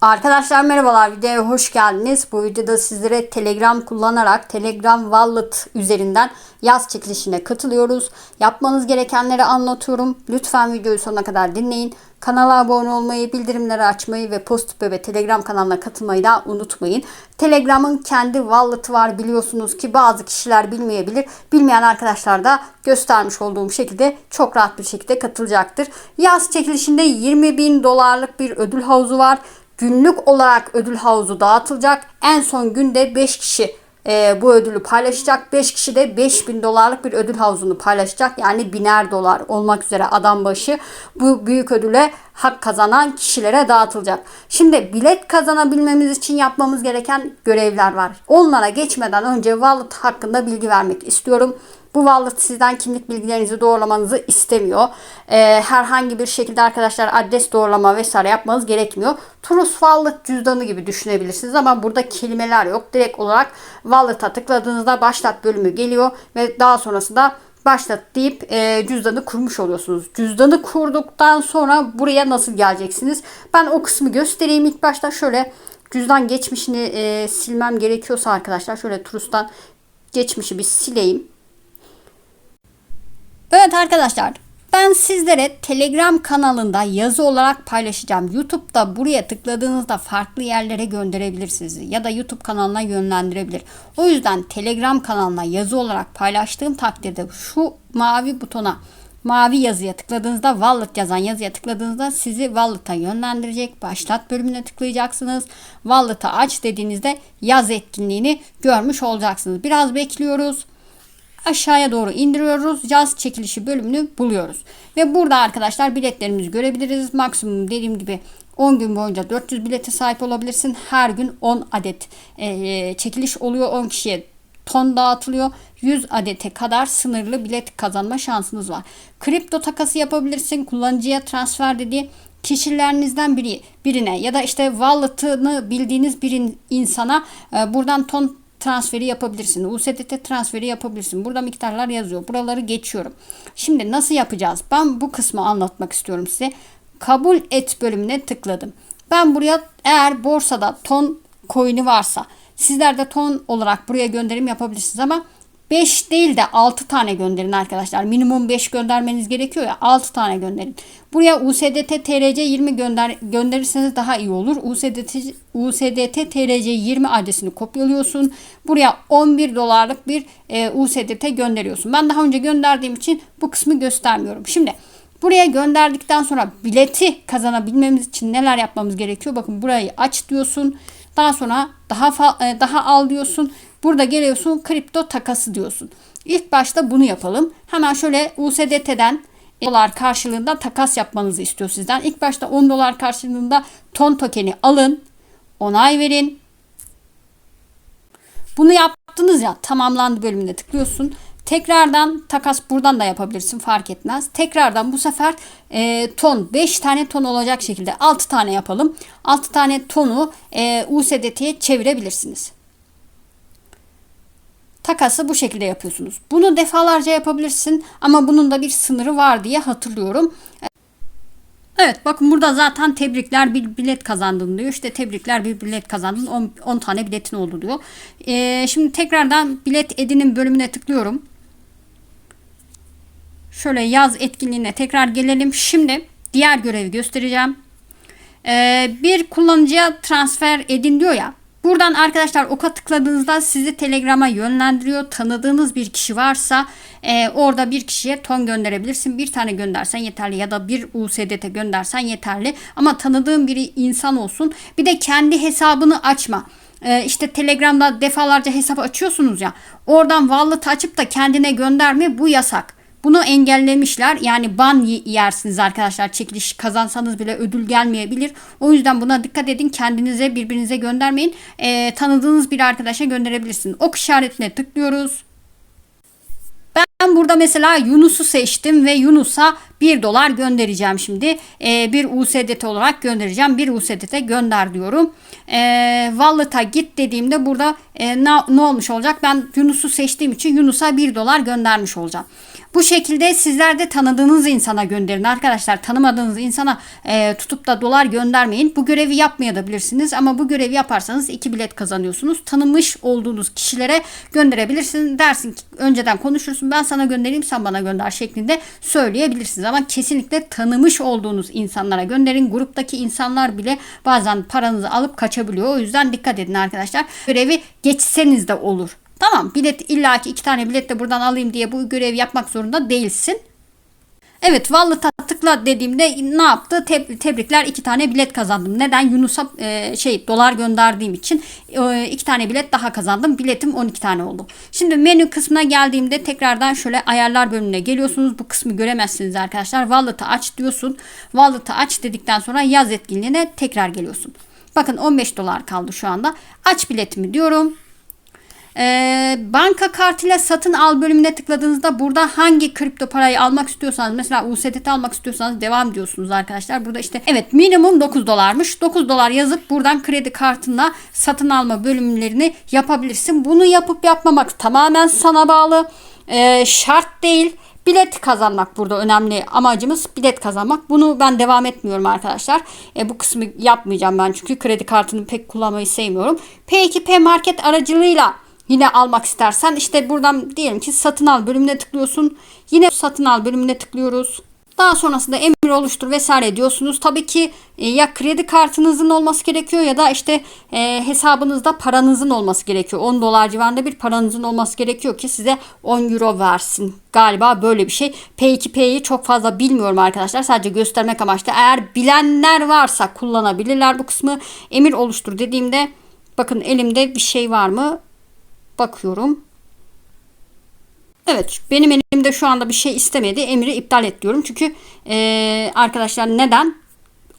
Arkadaşlar merhabalar videoya hoş geldiniz. Bu videoda sizlere Telegram kullanarak Telegram Wallet üzerinden yaz çekilişine katılıyoruz. Yapmanız gerekenleri anlatıyorum. Lütfen videoyu sonuna kadar dinleyin. Kanala abone olmayı, bildirimleri açmayı ve Post ve Telegram kanalına katılmayı da unutmayın. Telegram'ın kendi wallet'ı var biliyorsunuz ki bazı kişiler bilmeyebilir. Bilmeyen arkadaşlar da göstermiş olduğum şekilde çok rahat bir şekilde katılacaktır. Yaz çekilişinde 20 bin dolarlık bir ödül havuzu var günlük olarak ödül havuzu dağıtılacak. En son günde 5 kişi e, bu ödülü paylaşacak. 5 kişi de 5000 dolarlık bir ödül havuzunu paylaşacak. Yani biner dolar olmak üzere adam başı bu büyük ödüle hak kazanan kişilere dağıtılacak. Şimdi bilet kazanabilmemiz için yapmamız gereken görevler var. Onlara geçmeden önce wallet hakkında bilgi vermek istiyorum. Bu wallet sizden kimlik bilgilerinizi doğrulamanızı istemiyor. Ee, herhangi bir şekilde arkadaşlar adres doğrulama vesaire yapmanız gerekmiyor. Turus Wallet cüzdanı gibi düşünebilirsiniz ama burada kelimeler yok. Direkt olarak Wallet'a tıkladığınızda başlat bölümü geliyor ve daha sonrasında başlat deyip e, cüzdanı kurmuş oluyorsunuz. Cüzdanı kurduktan sonra buraya nasıl geleceksiniz? Ben o kısmı göstereyim ilk başta şöyle cüzdan geçmişini e, silmem gerekiyorsa arkadaşlar şöyle Turus'tan geçmişi bir sileyim. Arkadaşlar ben sizlere Telegram kanalında yazı olarak paylaşacağım. YouTube'da buraya tıkladığınızda farklı yerlere gönderebilirsiniz ya da YouTube kanalına yönlendirebilir. O yüzden Telegram kanalına yazı olarak paylaştığım takdirde şu mavi butona mavi yazıya tıkladığınızda wallet yazan yazıya tıkladığınızda sizi wallet'a yönlendirecek. Başlat bölümüne tıklayacaksınız. Wallet'a aç dediğinizde yaz etkinliğini görmüş olacaksınız. Biraz bekliyoruz aşağıya doğru indiriyoruz. Yaz çekilişi bölümünü buluyoruz. Ve burada arkadaşlar biletlerimizi görebiliriz. Maksimum dediğim gibi 10 gün boyunca 400 bilete sahip olabilirsin. Her gün 10 adet e, çekiliş oluyor. 10 kişiye ton dağıtılıyor. 100 adete kadar sınırlı bilet kazanma şansınız var. Kripto takası yapabilirsin. Kullanıcıya transfer dediği kişilerinizden biri birine ya da işte wallet'ını bildiğiniz bir insana e, buradan ton transferi yapabilirsin. USDT transferi yapabilirsin. Burada miktarlar yazıyor. Buraları geçiyorum. Şimdi nasıl yapacağız? Ben bu kısmı anlatmak istiyorum size. Kabul et bölümüne tıkladım. Ben buraya eğer borsada ton coin'i varsa sizler de ton olarak buraya gönderim yapabilirsiniz ama 5 değil de 6 tane gönderin arkadaşlar. Minimum 5 göndermeniz gerekiyor ya 6 tane gönderin. Buraya USDT TRC 20 gönder gönderirseniz daha iyi olur. USDT USDT TRC 20 adresini kopyalıyorsun. Buraya 11 dolarlık bir e, USDT gönderiyorsun. Ben daha önce gönderdiğim için bu kısmı göstermiyorum. Şimdi Buraya gönderdikten sonra bileti kazanabilmemiz için neler yapmamız gerekiyor? Bakın burayı aç diyorsun. Daha sonra daha e, daha al diyorsun. Burada geliyorsun kripto takası diyorsun. İlk başta bunu yapalım. Hemen şöyle USDT'den dolar karşılığında takas yapmanızı istiyor sizden. İlk başta 10 dolar karşılığında ton tokeni alın. Onay verin. Bunu yaptınız ya tamamlandı bölümüne tıklıyorsun. Tekrardan takas buradan da yapabilirsin fark etmez. Tekrardan bu sefer e, ton 5 tane ton olacak şekilde 6 tane yapalım. 6 tane tonu e, USDT'ye çevirebilirsiniz. Takası bu şekilde yapıyorsunuz. Bunu defalarca yapabilirsin ama bunun da bir sınırı var diye hatırlıyorum. Evet bakın burada zaten tebrikler bir bilet kazandın diyor. İşte tebrikler bir bilet kazandın 10, 10 tane biletin oldu diyor. Ee, şimdi tekrardan bilet edinin bölümüne tıklıyorum. Şöyle yaz etkinliğine tekrar gelelim. Şimdi diğer görevi göstereceğim. Ee, bir kullanıcıya transfer edin diyor ya. Buradan arkadaşlar oka tıkladığınızda sizi Telegram'a yönlendiriyor. Tanıdığınız bir kişi varsa e, orada bir kişiye ton gönderebilirsin. Bir tane göndersen yeterli ya da bir USDT göndersen yeterli. Ama tanıdığın bir insan olsun. Bir de kendi hesabını açma. E, işte Telegram'da defalarca hesap açıyorsunuz ya. Oradan wallet açıp da kendine gönderme bu yasak. Bunu engellemişler. Yani ban yersiniz arkadaşlar. Çekiliş kazansanız bile ödül gelmeyebilir. O yüzden buna dikkat edin. Kendinize birbirinize göndermeyin. E, tanıdığınız bir arkadaşa gönderebilirsiniz. Ok işaretine tıklıyoruz. Ben burada mesela Yunus'u seçtim ve Yunus'a 1 dolar göndereceğim şimdi. Ee, bir USDT olarak göndereceğim. Bir USDT gönder diyorum. Ee, Wallet'a git dediğimde burada e, ne, ne olmuş olacak? Ben Yunus'u seçtiğim için Yunus'a 1 dolar göndermiş olacağım. Bu şekilde sizler de tanıdığınız insana gönderin arkadaşlar. Tanımadığınız insana e, tutup da dolar göndermeyin. Bu görevi yapmayabilirsiniz ama bu görevi yaparsanız iki bilet kazanıyorsunuz. Tanımış olduğunuz kişilere gönderebilirsiniz. Dersin ki önceden konuşursun ben sana göndereyim sen bana gönder şeklinde söyleyebilirsiniz. Ama kesinlikle tanımış olduğunuz insanlara gönderin. Gruptaki insanlar bile bazen paranızı alıp kaçabiliyor. O yüzden dikkat edin arkadaşlar. Görevi geçseniz de olur. Tamam bilet illaki iki tane bilet de buradan alayım diye bu görevi yapmak zorunda değilsin. Evet Wallet'a tıkla dediğimde ne yaptı? Te- tebrikler iki tane bilet kazandım. Neden? Yunus'a e, şey dolar gönderdiğim için e, iki tane bilet daha kazandım. Biletim 12 tane oldu. Şimdi menü kısmına geldiğimde tekrardan şöyle ayarlar bölümüne geliyorsunuz. Bu kısmı göremezsiniz arkadaşlar. Wallet'ı aç diyorsun. Wallet'ı aç dedikten sonra yaz etkinliğine tekrar geliyorsun. Bakın 15 dolar kaldı şu anda. Aç biletimi diyorum. Ee, banka kartıyla satın al bölümüne tıkladığınızda burada hangi kripto parayı almak istiyorsanız mesela USDT almak istiyorsanız devam diyorsunuz arkadaşlar. Burada işte evet minimum 9 dolarmış. 9 dolar yazıp buradan kredi kartına satın alma bölümlerini yapabilirsin. Bunu yapıp yapmamak tamamen sana bağlı. Ee, şart değil. Bilet kazanmak burada önemli amacımız bilet kazanmak. Bunu ben devam etmiyorum arkadaşlar. E, bu kısmı yapmayacağım ben çünkü kredi kartını pek kullanmayı sevmiyorum. P2P market aracılığıyla Yine almak istersen işte buradan diyelim ki satın al bölümüne tıklıyorsun. Yine satın al bölümüne tıklıyoruz. Daha sonrasında emir oluştur vesaire diyorsunuz. Tabii ki e, ya kredi kartınızın olması gerekiyor ya da işte e, hesabınızda paranızın olması gerekiyor. 10 dolar civarında bir paranızın olması gerekiyor ki size 10 euro versin. Galiba böyle bir şey. P2P'yi çok fazla bilmiyorum arkadaşlar. Sadece göstermek amaçlı. Eğer bilenler varsa kullanabilirler bu kısmı. Emir oluştur dediğimde bakın elimde bir şey var mı? Bakıyorum. Evet benim elimde şu anda bir şey istemedi. Emri iptal et diyorum. Çünkü ee, arkadaşlar neden?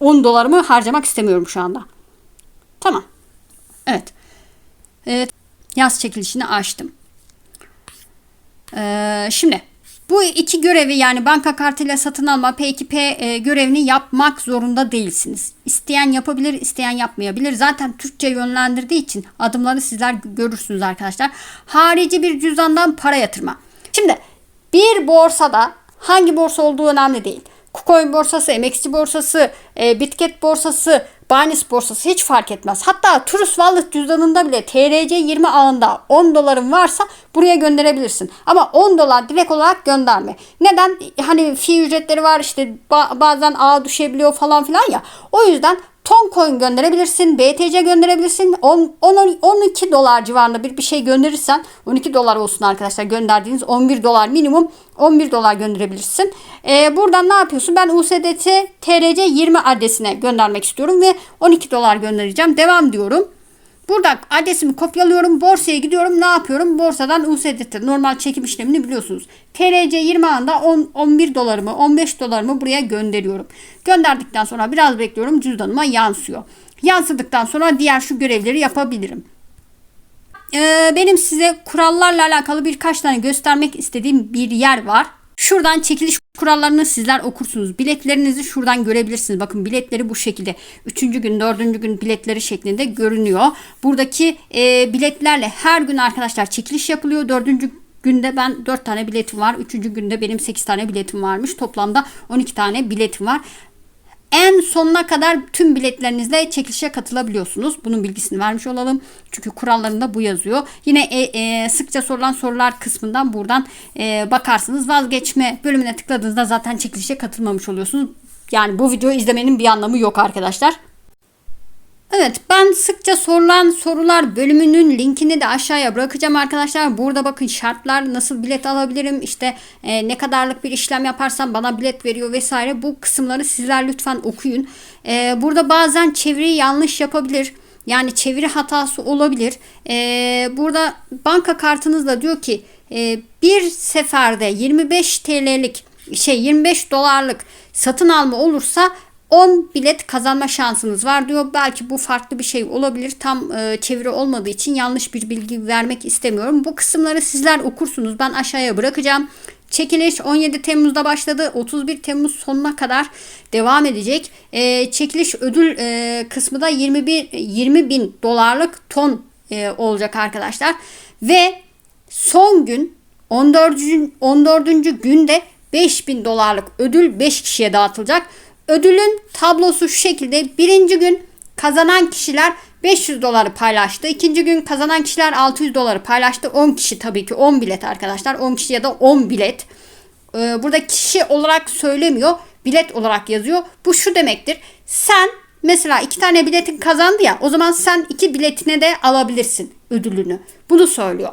10 dolarımı harcamak istemiyorum şu anda. Tamam. Evet. Evet. Yaz çekilişini açtım. Ee, şimdi bu iki görevi yani banka kartıyla satın alma P2P e, görevini yapmak zorunda değilsiniz. İsteyen yapabilir, isteyen yapmayabilir. Zaten Türkçe yönlendirdiği için adımları sizler görürsünüz arkadaşlar. Harici bir cüzdandan para yatırma. Şimdi bir borsada hangi borsa olduğu önemli değil. KuCoin borsası, MXC borsası, e, Bitget borsası, Binance borsası hiç fark etmez. Hatta Trust Wallet cüzdanında bile TRC20 ağında 10 doların varsa buraya gönderebilirsin. Ama 10 dolar direkt olarak gönderme. Neden? Hani fi ücretleri var işte bazen ağ düşebiliyor falan filan ya. O yüzden Ton coin gönderebilirsin. BTC gönderebilirsin. 10, 10, 12 dolar civarında bir, bir şey gönderirsen 12 dolar olsun arkadaşlar gönderdiğiniz 11 dolar minimum 11 dolar gönderebilirsin. Ee, buradan ne yapıyorsun? Ben USDT TRC 20 adresine göndermek istiyorum ve 12 dolar göndereceğim. Devam diyorum. Burada adresimi kopyalıyorum. Borsaya gidiyorum. Ne yapıyorum? Borsadan USDT normal çekim işlemini biliyorsunuz. TRC 20 anda 10, 11 dolarımı 15 dolarımı buraya gönderiyorum. Gönderdikten sonra biraz bekliyorum. Cüzdanıma yansıyor. Yansıdıktan sonra diğer şu görevleri yapabilirim. Ee, benim size kurallarla alakalı birkaç tane göstermek istediğim bir yer var. Şuradan çekiliş kurallarını sizler okursunuz. Biletlerinizi şuradan görebilirsiniz. Bakın biletleri bu şekilde. Üçüncü gün, dördüncü gün biletleri şeklinde görünüyor. Buradaki e, biletlerle her gün arkadaşlar çekiliş yapılıyor. Dördüncü günde ben 4 tane biletim var. Üçüncü günde benim 8 tane biletim varmış. Toplamda 12 tane biletim var. En sonuna kadar tüm biletlerinizle çekilişe katılabiliyorsunuz. Bunun bilgisini vermiş olalım. Çünkü kurallarında bu yazıyor. Yine e, e, sıkça sorulan sorular kısmından buradan e, bakarsınız. Vazgeçme bölümüne tıkladığınızda zaten çekilişe katılmamış oluyorsunuz. Yani bu videoyu izlemenin bir anlamı yok arkadaşlar. Evet ben sıkça sorulan sorular bölümünün linkini de aşağıya bırakacağım arkadaşlar. Burada bakın şartlar nasıl bilet alabilirim işte e, ne kadarlık bir işlem yaparsam bana bilet veriyor vesaire. Bu kısımları sizler lütfen okuyun. E, burada bazen çeviriyi yanlış yapabilir. Yani çeviri hatası olabilir. E, burada banka kartınızda diyor ki e, bir seferde 25 TL'lik şey 25 dolarlık satın alma olursa 10 bilet kazanma şansınız var diyor. Belki bu farklı bir şey olabilir. Tam e, çeviri olmadığı için yanlış bir bilgi vermek istemiyorum. Bu kısımları sizler okursunuz. Ben aşağıya bırakacağım. Çekiliş 17 Temmuz'da başladı. 31 Temmuz sonuna kadar devam edecek. E, çekiliş ödül e, kısmı da 21 20 bin dolarlık ton e, olacak arkadaşlar. Ve son gün 14. 14. günde 5000 dolarlık ödül 5 kişiye dağıtılacak. Ödülün tablosu şu şekilde. Birinci gün kazanan kişiler 500 doları paylaştı. İkinci gün kazanan kişiler 600 doları paylaştı. 10 kişi tabii ki 10 bilet arkadaşlar. 10 kişi ya da 10 bilet. Ee, burada kişi olarak söylemiyor. Bilet olarak yazıyor. Bu şu demektir. Sen mesela iki tane biletin kazandı ya. O zaman sen iki biletine de alabilirsin ödülünü. Bunu söylüyor.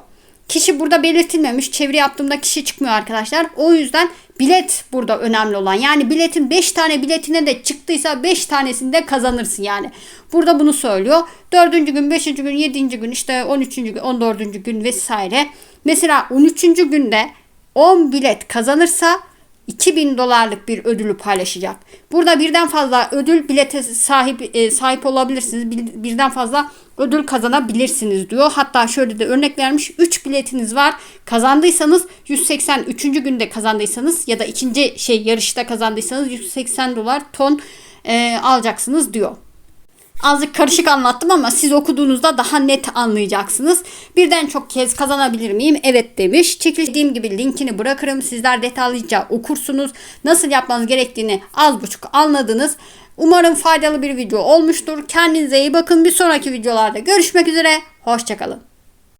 Kişi burada belirtilmemiş. Çeviri yaptığımda kişi çıkmıyor arkadaşlar. O yüzden bilet burada önemli olan. Yani biletin 5 tane biletine de çıktıysa 5 tanesini de kazanırsın yani. Burada bunu söylüyor. 4. gün, 5. gün, 7. gün, işte 13. gün, 14. gün vesaire. Mesela 13. günde 10 bilet kazanırsa 2000 dolarlık bir ödülü paylaşacak. Burada birden fazla ödül bilete sahip e, sahip olabilirsiniz. Bir, birden fazla ödül kazanabilirsiniz diyor. Hatta şöyle de örnek vermiş. 3 biletiniz var. Kazandıysanız 183. günde kazandıysanız ya da ikinci şey yarışta kazandıysanız 180 dolar ton e, alacaksınız diyor. Azıcık karışık anlattım ama siz okuduğunuzda daha net anlayacaksınız. Birden çok kez kazanabilir miyim? Evet demiş. Çekildiğim gibi linkini bırakırım. Sizler detaylıca okursunuz. Nasıl yapmanız gerektiğini az buçuk anladınız. Umarım faydalı bir video olmuştur. Kendinize iyi bakın. Bir sonraki videolarda görüşmek üzere. Hoşçakalın.